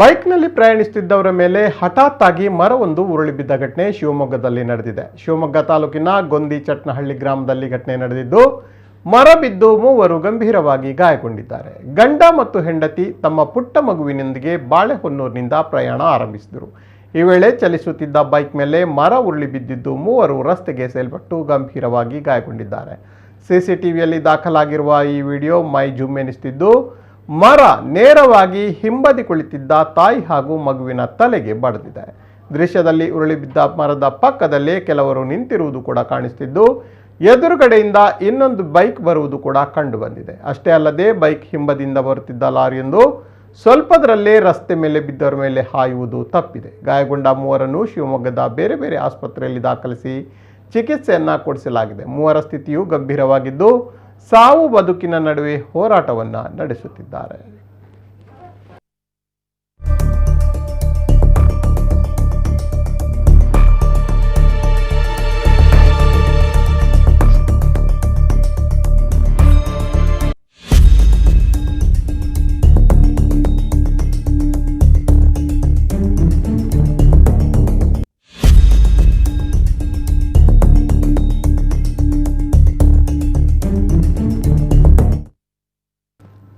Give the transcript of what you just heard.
ಬೈಕ್ನಲ್ಲಿ ಪ್ರಯಾಣಿಸುತ್ತಿದ್ದವರ ಮೇಲೆ ಹಠಾತ್ ಆಗಿ ಮರವೊಂದು ಉರುಳಿ ಬಿದ್ದ ಘಟನೆ ಶಿವಮೊಗ್ಗದಲ್ಲಿ ನಡೆದಿದೆ. ಶಿವಮೊಗ್ಗ ತಾಲೂಕಿನ ಗೊಂದಿ ಚಟ್ನಹಳ್ಳಿ ಗ್ರಾಮದಲ್ಲಿ ಘಟನೆ ನಡೆದಿದ್ದು, ಮರ ಬಿದ್ದು ಮೂವರು ಗಂಭೀರವಾಗಿ ಗಾಯಗೊಂಡಿದ್ದಾರೆ. ಗಂಡ ಮತ್ತು ಹೆಂಡತಿ ತಮ್ಮ ಪುಟ್ಟ ಮಗುವಿನೊಂದಿಗೆ ಬಾಳೆಹೊನ್ನೂರಿನಿಂದ ಪ್ರಯಾಣ ಆರಂಭಿಸಿದರು. ಈ ವೇಳೆ ಚಲಿಸುತ್ತಿದ್ದ ಬೈಕ್ ಮೇಲೆ ಮರ ಉರುಳಿ ಬಿದ್ದಿದ್ದು, ಮೂವರು ರಸ್ತೆಗೆ ಸೇಲ್ಪಟ್ಟು ಗಂಭೀರವಾಗಿ ಗಾಯಗೊಂಡಿದ್ದಾರೆ. ಸಿಸಿಟಿವಿಯಲ್ಲಿ ದಾಖಲಾಗಿರುವ ಈ ವಿಡಿಯೋ ಮೈ ಜುಮ್ ಮರ ನೇರವಾಗಿ ಹಿಂಬದಿ ಕುಳಿತಿದ್ದ ತಾಯಿ ಹಾಗೂ ಮಗುವಿನ ತಲೆಗೆ ಬಡದಿದೆ. ದೃಶ್ಯದಲ್ಲಿ ಉರುಳಿ ಬಿದ್ದ ಮರದ ಪಕ್ಕದಲ್ಲೇ ಕೆಲವರು ನಿಂತಿರುವುದು ಕೂಡ ಕಾಣಿಸ್ತಿದ್ದು. ಎದುರುಗಡೆಯಿಂದ ಇನ್ನೊಂದು ಬೈಕ್ ಬರುವುದು ಕೂಡ ಕಂಡು ಬಂದಿದೆ. ಅಷ್ಟೇ ಅಲ್ಲದೆ ಬೈಕ್ ಹಿಂಬದಿಯಿಂದ ಬರುತ್ತಿದ್ದ ಲಾರಿಯೊಂದು ಸ್ವಲ್ಪದರಲ್ಲೇ ರಸ್ತೆ ಮೇಲೆ ಬಿದ್ದವರ ಮೇಲೆ ಹಾಯುವುದು ತಪ್ಪಿದೆ. ಗಾಯಗೊಂಡ ಮೂವರನ್ನು ಶಿವಮೊಗ್ಗದ ಬೇರೆ ಬೇರೆ ಆಸ್ಪತ್ರೆಯಲ್ಲಿ ದಾಖಲಿಸಿ ಚಿಕಿತ್ಸೆಯನ್ನ ಕೊಡಿಸಲಾಗಿದೆ. ಮೂವರ ಸ್ಥಿತಿಯು ಗಂಭೀರವಾಗಿದ್ದು ಸಾವು ಬದುಕಿನ ನಡುವೆ ಹೋರಾಟವನ್ನು ನಡೆಸುತ್ತಿದ್ದಾರೆ.